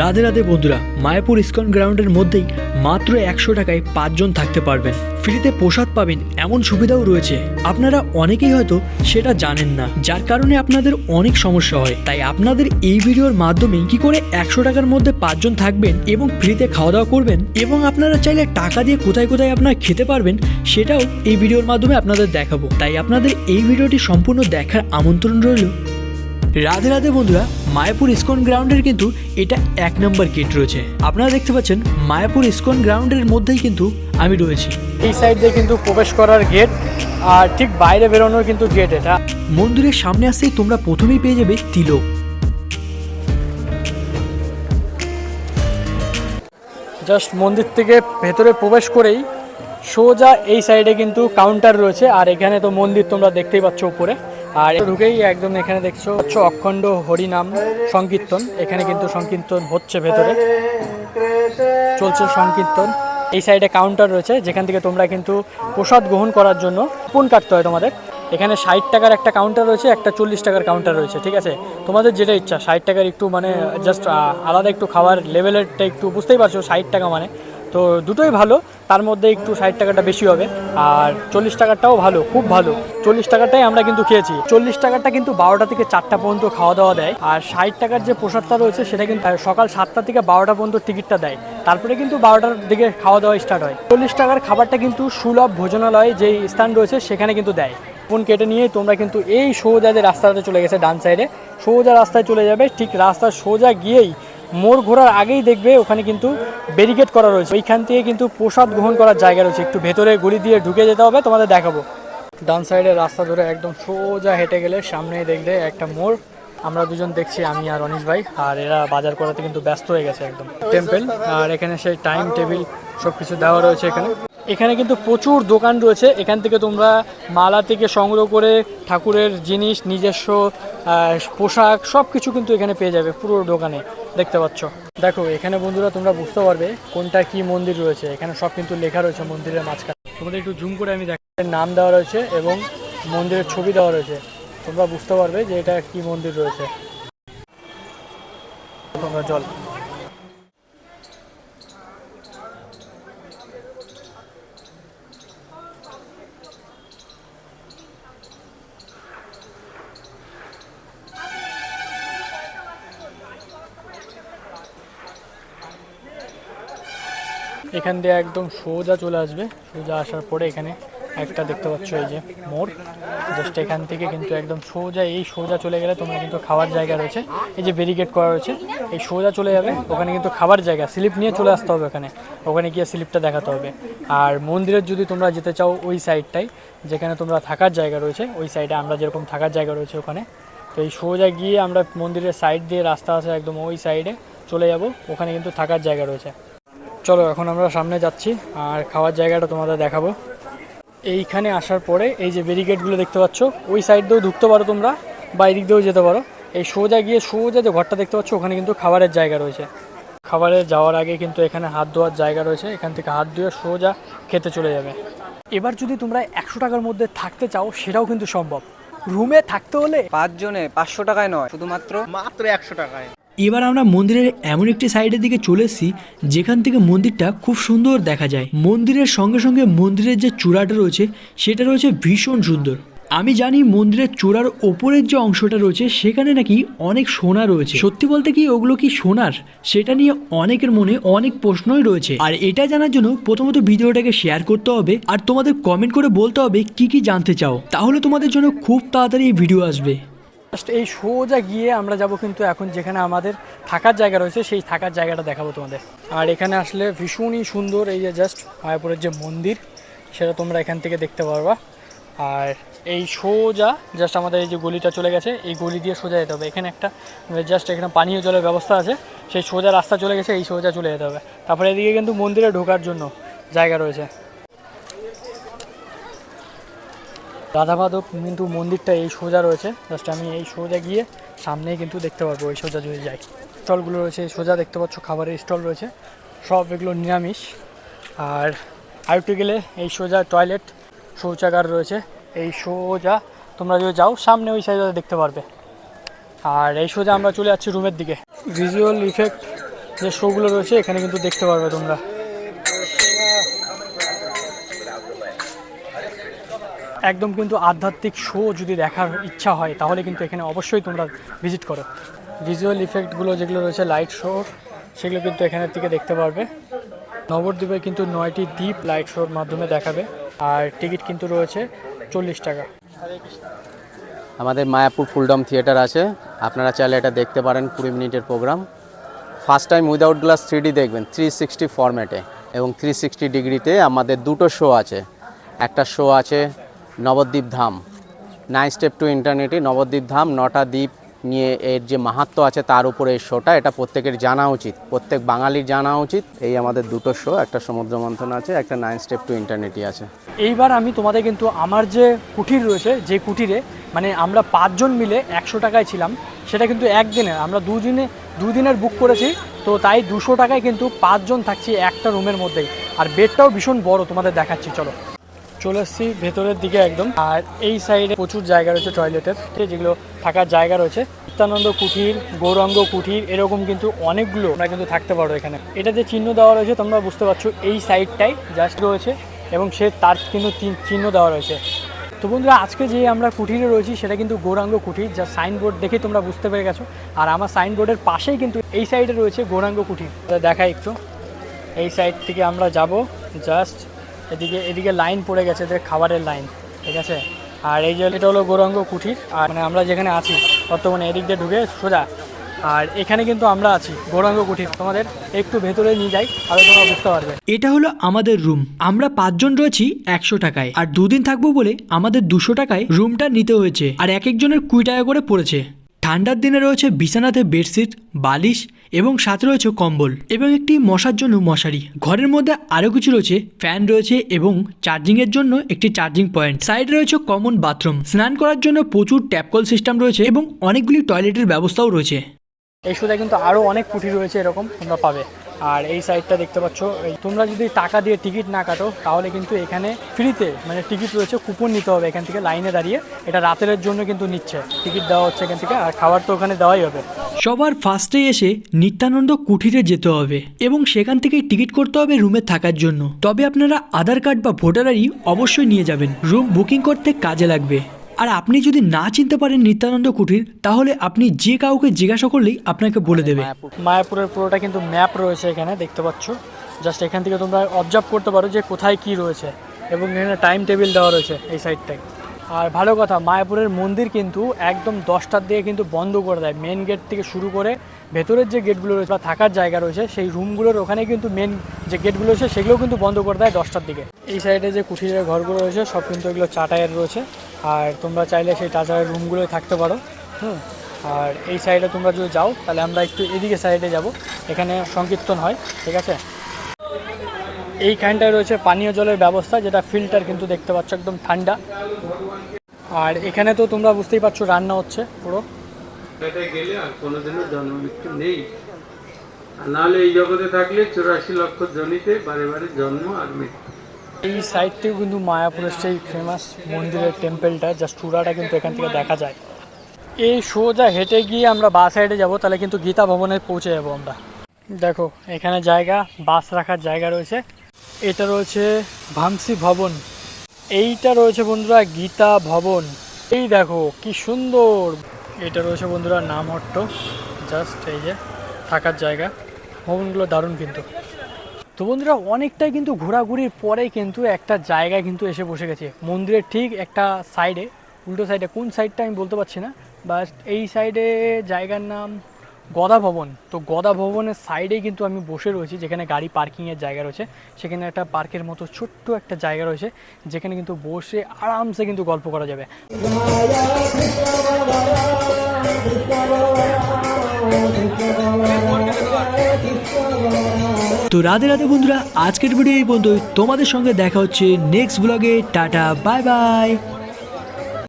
রাধে রাধে বন্ধুরা, মায়াপুর ইস্কন গ্রাউন্ডের মধ্যেই মাত্র একশো টাকায় পাঁচজন থাকতে পারবেন। ফ্রিতে প্রসাদ পাবেন এমন সুবিধাও রয়েছে। আপনারা অনেকেই হয়তো সেটা জানেন না, যার কারণে আপনাদের অনেক সমস্যা হয়। তাই আপনাদের এই ভিডিওর মাধ্যমে কি করে একশো টাকার মধ্যে পাঁচজন থাকবেন এবং ফ্রিতে খাওয়া দাওয়া করবেন এবং আপনারা চাইলে টাকা দিয়ে কোথায় কোথায় আপনারা খেতে পারবেন সেটাও এই ভিডিওর মাধ্যমে আপনাদের দেখাবো। তাই আপনাদের এই ভিডিওটি সম্পূর্ণ দেখার আমন্ত্রণ রইল। রাধে রাধে বন্ধুরা মায়াপুর ইস্কন গ্রাউন্ডের কিন্তু এটা এক নম্বর গেট রয়েছে। আপনারা দেখতে পাচ্ছেন মায়াপুর ইস্কন গ্রাউন্ডের মধ্যেই কিন্তু আমি রয়েছি। এই সাইড দিয়ে কিন্তু প্রবেশ করার গেট আর ঠিক বাইরে বেরোনোর কিন্তু গেট এটা। মন্দিরের সামনে আসতেই তোমরা প্রথমেই পেয়ে যাবে তিলক। জাস্ট মন্দির থেকে ভেতরে প্রবেশ করেই সোজা এই সাইডে কিন্তু কাউন্টার রয়েছে আর এখানে তো মন্দির তোমরা দেখতেই পাচ্ছ উপরে। আর ঢুকেই একদম এখানে দেখছ হচ্ছে অখণ্ড হরিনাম সংকীর্তন। এখানে কিন্তু সংকীর্তন হচ্ছে ভেতরে। চলছে সংকীর্তন। এই সাইডে কাউন্টার রয়েছে, যেখান থেকে তোমরা কিন্তু প্রসাদ গ্রহণ করার জন্য কুপন কাটতে হয় তোমাদের। এখানে ষাট টাকার একটা কাউন্টার রয়েছে, একটা চল্লিশ টাকার কাউন্টার রয়েছে, ঠিক আছে? তোমাদের যেটা ইচ্ছা, ষাট টাকার একটু মানে জাস্ট আলাদা একটু খাওয়ার লেভেলেরটা একটু বুঝতেই পারছ, ষাট টাকা মানে। তো দুটোই ভালো। তার মধ্যে একটু ষাট টাকাটা বেশি হবে। আর চল্লিশ টাকারটাও ভালো, খুব ভালো। চল্লিশ টাকাটাই আমরা কিন্তু খেয়েছি। চল্লিশ টাকাটা কিন্তু বারোটা থেকে চারটা পর্যন্ত খাওয়া দাওয়া দেয়। আর ষাট টাকার যে প্রসাদটা রয়েছে, সেটা কিন্তু সকাল সাতটা থেকে বারোটা পর্যন্ত টিকিটটা দেয়। তারপরে কিন্তু বারোটার দিকে খাওয়া দাওয়া স্টার্ট হয়। চল্লিশ টাকার খাবারটা কিন্তু সুলভ ভোজনালয় যেই স্থান রয়েছে, সেখানে কিন্তু দেয়। ফোন কেটে নিয়ে তোমরা কিন্তু এই সোজা যে রাস্তাটাতে চলে গেছে ডান সাইডে সোজা রাস্তায় চলে যাবে। ঠিক রাস্তার সোজা গিয়েই মোড় ঘোরার আগেই দেখবে ওখানে কিন্তু ব্যারিকেড করা রয়েছে। ওইখান থেকে কিন্তু প্রসাদ গ্রহণ করার জায়গা রয়েছে। একটু ভেতরে গড়ি দিয়ে ঢুকে যেতে হবে, তোমাদের দেখাবো। ডান সাইডে রাস্তা ধরে একদম সোজা হেঁটে গেলে সামনেই দেখবে একটা মোড়। আমরা দুজন দেখছি, আমি আর অনিশ ভাই। আর এরা বাজার করাতে কিন্তু ব্যস্ত হয়ে গেছে একদম। টেম্পেল আর এখানে সেই টাইম টেবিল সব কিছু দেওয়া রয়েছে এখানে। এখানে কিন্তু প্রচুর দোকান রয়েছে। এখান থেকে তোমরা মালা থেকে সংগ্রহ করে ঠাকুরের জিনিস, নিজস্ব পোশাক সব কিছু কিন্তু এখানে পেয়ে যাবে পুরো দোকানে। দেখতে পাচ্ছ? দেখো, এখানে বন্ধুরা তোমরা বুঝতে পারবে কোনটা কি মন্দির রয়েছে। এখানে সব কিন্তু লেখা রয়েছে মন্দিরের মাঝখানে। তোমাদের একটু জুম করে আমি দেখার নাম দেওয়া রয়েছে এবং মন্দিরের ছবি দেওয়া রয়েছে। তোমরা বুঝতে পারবে যে এটা কি মন্দির রয়েছে। জল এখান দিয়ে একদম সোজা চলে আসবে। সোজা আসার পরে এখানে একটা দেখতে পাচ্ছ, এই যে মোড়। জাস্ট এখান থেকে কিন্তু একদম সোজা, এই সোজা চলে গেলে তোমরা কিন্তু খাওয়ার জায়গা রয়েছে। এই যে ব্যারিকেড করা রয়েছে, এই সোজা চলে যাবে। ওখানে কিন্তু খাবার জায়গা স্লিপ নিয়ে চলে আসতে হবে ওখানে। ওখানে গিয়ে স্লিপটা দেখাতে হবে। আর মন্দিরের যদি তোমরা যেতে চাও ওই সাইডটাই যেখানে তোমরা থাকার জায়গা রয়েছে, ওই সাইডে আমরা যেরকম থাকার জায়গা রয়েছে ওখানে। তো এই সোজা গিয়ে আমরা মন্দিরের সাইড দিয়ে রাস্তা আছে একদম ওই সাইডে চলে যাব। ওখানে কিন্তু থাকার জায়গা রয়েছে। চলো এখন আমরা সামনে যাচ্ছি আর খাওয়ার জায়গাটা তোমাদের দেখাবো। এইখানে আসার পরে এই যে ব্যারিকেডগুলো দেখতে পাচ্ছ ওই সাইড দিয়েও ঢুকতে পারো তোমরা বা এদিক দিয়েও যেতে পারো। এই সোজা গিয়ে সোজা যে ঘরটা দেখতে পাচ্ছ ওখানে কিন্তু খাবারের জায়গা রয়েছে। খাবারে যাওয়ার আগে কিন্তু এখানে হাত ধোয়ার জায়গা রয়েছে এখান থেকে হাত ধুয়ে সোজা খেতে চলে যাবে। এবার যদি তোমরা একশো টাকার মধ্যে থাকতে চাও সেটাও কিন্তু সম্ভব। রুমে থাকতে হলে পাঁচ জনে পাঁচশো টাকায় নয় শুধুমাত্র মাত্র একশো টাকায়। এবার আমরা মন্দিরের এমন একটি সাইডের দিকে চলে এসেছি, যেখান থেকে মন্দিরটা খুব সুন্দর দেখা যায়। মন্দিরের সঙ্গে সঙ্গে মন্দিরের যে চূড়াটা রয়েছে, সেটা রয়েছে ভীষণ সুন্দর। আমি জানি মন্দিরের চূড়ার ওপরের যে অংশটা রয়েছে, সেখানে নাকি অনেক সোনা রয়েছে। সত্যি বলতে কি ওগুলো কি সোনার? সেটা নিয়ে অনেকের মনে অনেক প্রশ্নই রয়েছে। আর এটা জানার জন্য প্রথমত ভিডিওটাকে শেয়ার করতে হবে, আর তোমাদের কমেন্ট করে বলতে হবে কি কি জানতে চাও। তাহলে তোমাদের জন্য খুব তাড়াতাড়ি এই ভিডিও আসবে। জাস্ট এই সোজা গিয়ে আমরা যাব কিন্তু এখন যেখানে আমাদের থাকার জায়গা রয়েছে, সেই থাকার জায়গাটা দেখাবো তোমাদের। আর এখানে আসলে ভীষণই সুন্দর এই যে জাস্ট মায়াপুরের যে মন্দির, সেটা তোমরা এখান থেকে দেখতে পারবা। আর এই সোজা জাস্ট আমাদের এই যে গলিটা চলে গেছে, এই গলি দিয়ে সোজা যেতে হবে। এখানে একটা জাস্ট এখানে পানীয় জলের ব্যবস্থা আছে, সেই সোজা রাস্তা চলে গেছে, এই সোজা চলে যেতে হবে। তারপরে এদিকে কিন্তু মন্দিরে ঢোকার জন্য জায়গা রয়েছে। রাধা মাধব কিন্তু মন্দিরটা এই সোজা রয়েছে। জাস্ট আমি এই সোজা গিয়ে সামনেই কিন্তু দেখতে পারব, এই সোজা যদি যাই। স্টলগুলো রয়েছে সোজা দেখতে পাচ্ছ, খাবারের স্টল রয়েছে। সব এগুলো নিরামিষ। আর আরেকটু গেলে এই সোজা টয়লেট শৌচাগার রয়েছে। এই সোজা তোমরা যদি যাও, সামনে ওই সাইডে দেখতে পারবে। আর এই সোজা আমরা চলে যাচ্ছি রুমের দিকে। ভিজুয়াল ইফেক্ট যে শোগুলো রয়েছে, এখানে কিন্তু দেখতে পারবে তোমরা। একদম কিন্তু আধ্যাত্মিক শো যদি দেখার ইচ্ছা হয়, তাহলে কিন্তু এখানে অবশ্যই তোমরা ভিজিট করো। ভিজুয়াল ইফেক্টগুলো যেগুলো রয়েছে লাইট শো সেগুলো কিন্তু এখানের থেকে দেখতে পারবে। নবদ্বীপে কিন্তু নয়টি দ্বীপ লাইট শোর মাধ্যমে দেখাবে, আর টিকিট কিন্তু রয়েছে চল্লিশ টাকা। আমাদের মায়াপুর ফুলডম থিয়েটার আছে। আপনারা চাইলে এটা দেখতে পারেন, কুড়ি মিনিটের program. First time without glass three দেখবেন থ্রি সিক্সটি ফরম্যাটে এবং থ্রি সিক্সটি ডিগ্রিতে আমাদের দুটো শো আছে। একটা শো আছে Nabadwip Dham. Nine step to ইন্টারনেটে নবদ্বীপ ধাম, নটা দ্বীপ নিয়ে এর যে মাহাত্ম আছে তার উপরে এই শোটা এটা প্রত্যেকের জানা উচিত। প্রত্যেক বাঙালির জানা উচিত। এই আমাদের দুটো শো একটা সমুদ্র মন্থন আছে, একটা নাইন স্টেপ টু ইন্টারনেটই আছে। এইবার আমি তোমাদের কিন্তু আমার যে কুটির রয়েছে, যে কুটিরে মানে আমরা পাঁচজন মিলে একশো টাকায় ছিলাম, সেটা কিন্তু একদিনের। আমরা দুদিনে, দুদিনের বুক করেছি, তো তাই দুশো টাকায় কিন্তু পাঁচজন থাকছি একটা রুমের মধ্যেই। আর বেডটাও ভীষণ বড়, তোমাদের দেখাচ্ছি, চলো। চলে এসেছি ভেতরের দিকে একদম। আর এই সাইডে প্রচুর জায়গা রয়েছে টয়লেটের যেগুলো থাকার জায়গা রয়েছে। নিত্যানন্দ কুঠির গৌরাঙ্গ কুঠির এরকম কিন্তু অনেকগুলো আমরা কিন্তু থাকতে পারো এখানে। এটা যে চিহ্ন দেওয়া রয়েছে, তোমরা বুঝতে পারছ এই সাইডটাই জাস্ট রয়েছে এবং সে তার কিন্তু চিহ্ন দেওয়া রয়েছে। তো বন্ধুরা, আজকে যে আমরা কুঠিরে রয়েছি, সেটা কিন্তু গৌরাঙ্গ কুঠির যা সাইনবোর্ড দেখে তোমরা বুঝতে পেরে গেছো। আর আমার সাইনবোর্ডের পাশেই কিন্তু এই সাইডে রয়েছে গৌরাঙ্গ কুঠির তো দেখাই একটু। এই সাইড থেকে আমরা যাব জাস্ট এদিকে এদিকে লাইন পড়ে গেছে, এদের খাবারের লাইন ঠিক আছে? আর এই যে, এটা হলো গৌরাঙ্গ কুঠির, আর মানে আমরা যেখানে আছি, বর্তমানে এদিক দিয়ে ঢুকে সোজা। আর এখানে কিন্তু আমরা আছি, গৌরাঙ্গ কুঠির। তোমাদের একটু ভেতরে নিয়ে যাই, তাহলে তোমরা বুঝতে পারবে। এটা হলো আমাদের রুম আমরা পাঁচজন রয়েছি একশো টাকায়, আর দুদিন থাকব বলে আমাদের দুশো টাকায় রুমটা নিতে হয়েছে, আর এক একজনের কুড়ি টাকা করে পড়েছে। ঠান্ডার দিনে রয়েছে বিছানাতে বেডশিট বালিশ এবং সাথে রয়েছে কম্বল এবং একটি মশার জন্য মশারি। ঘরের মধ্যে আরও কিছু রয়েছে, ফ্যান রয়েছে এবং চার্জিংয়ের জন্য একটি চার্জিং পয়েন্ট সাইডে রয়েছে কমন বাথরুম স্নান করার জন্য প্রচুর ট্যাপকল সিস্টেম রয়েছে এবং অনেকগুলি টয়লেটের ব্যবস্থাও রয়েছে। এই সুদা কিন্তু আরও অনেক কুঠি রয়েছে এরকম তোমরা পাবে। আর এই সাইডটা দেখতে পাচ্ছ তোমরা যদি টাকা দিয়ে টিকিট না কাটো, তাহলে কিন্তু এখানে ফ্রিতে মানে টিকিট রয়েছে কুপন নিতে হবে এখান থেকে লাইনে দাঁড়িয়ে। এটা রাতের জন্য কিন্তু নিচ্ছে টিকিট দেওয়া হচ্ছে এখান থেকে, আর খাবার তো ওখানে দেওয়াই হবে। সবার ফার্স্টে এসে নিত্যানন্দ কুঠিরে যেতে হবে এবং সেখান থেকেই টিকিট করতে হবে রুমে থাকার জন্য। তবে আপনারা আধার কার্ড বা ভোটার আইডি অবশ্যই নিয়ে যাবেন। রুম বুকিং করতে কাজে লাগবে। আর আপনি যদি না চিনতে পারেন নিত্যানন্দ কুটির, তাহলে আপনি যে কাউকে জিজ্ঞাসা করলেই আপনাকে বলে দেবে। মায়াপুরের পুরোটা কিন্তু ম্যাপ রয়েছে এখানে, দেখতে পাচ্ছ। জাস্ট এখান থেকে তোমরা অবজার্ভ করতে পারো যে কোথায় কি রয়েছে এবং এখানে টাইম টেবিল দেওয়া রয়েছে এই সাইডটায় আর ভালো কথা, মায়াপুরের মন্দির কিন্তু একদম দশটার দিকে কিন্তু বন্ধ করে দেয় মেন গেট থেকে শুরু করে ভেতরের যে গেটগুলো রয়েছে বা থাকার জায়গা রয়েছে, সেই রুমগুলোর ওখানে কিন্তু মেন যে গেটগুলো রয়েছে সেগুলো কিন্তু বন্ধ করে দেয় দশটার দিকে। এই সাইডে যে কুঠিরের ঘরগুলো রয়েছে, সব কিন্তু এগুলো চাটায়ের রয়েছে। আর তোমরা চাইলে সেই চাটায়ের রুমগুলোয় থাকতে পারো, হুম। আর এই সাইডে তোমরা যদি যাও, তাহলে আমরা একটু এদিকে সাইডে যাব, এখানে সংকীর্তন হয়, ঠিক আছে? এইখানটায় রয়েছে পানীয় জলের ব্যবস্থা যেটা ফিল্টার কিন্তু দেখতে পাচ্ছ একদম ঠান্ডা। আর এখানে তো তোমরা বুঝতেই পারছ রান্না হচ্ছে পুরো। গেলে আর কোনোদিনও জন্ম নেই। নাহলে এই জগতে থাকলে চুরাশি লক্ষ জনিতে বারে বারে জন্ম আর মৃত্যু। এই সাইডটিও কিন্তু মায়াপুরের সেই ফেমাস মন্দিরের টেম্পলটা জাস্ট চূড়াটা কিন্তু এখান থেকে দেখা যায়। এই সোজা হেঁটে গিয়ে আমরা বাস সাইডে যাব তাহলে কিন্তু গীতা ভবনে পৌঁছে যাব আমরা। দেখো এখানে জায়গা বাস রাখার জায়গা রয়েছে। এটা রয়েছে ভামসি ভবন। এইটা রয়েছে বন্ধুরা গীতা ভবন। এই দেখো, কি সুন্দর। এটা রয়েছে বন্ধুরা নামহট্ট। জাস্ট এই যে থাকার জায়গা। ভবনগুলো দারুণ কিন্তু। তো বন্ধুরা, অনেকটাই কিন্তু ঘোরাঘুরির পরেই কিন্তু একটা জায়গায় কিন্তু এসে বসে গেছে। মন্দিরের ঠিক একটা সাইডে উল্টো সাইডে কোন সাইডটা আমি বলতে পারছি না। বাট এই সাইডে জায়গার নাম গদা ভবন। তো গদা ভবনের সাইডেই কিন্তু আমি বসে রয়েছি, যেখানে গাড়ি পার্কিংয়ের জায়গা রয়েছে। সেখানে একটা পার্কের মতো ছোট্ট একটা জায়গা রয়েছে, যেখানে কিন্তু বসে আরামসে কিন্তু গল্প করা যাবে। তো রাধে রাধে বন্ধুরা, আজকের ভিডিও এই পর্যন্ত তোমাদের সঙ্গে দেখা হচ্ছে নেক্সট ব্লগে টাটা বাই বাই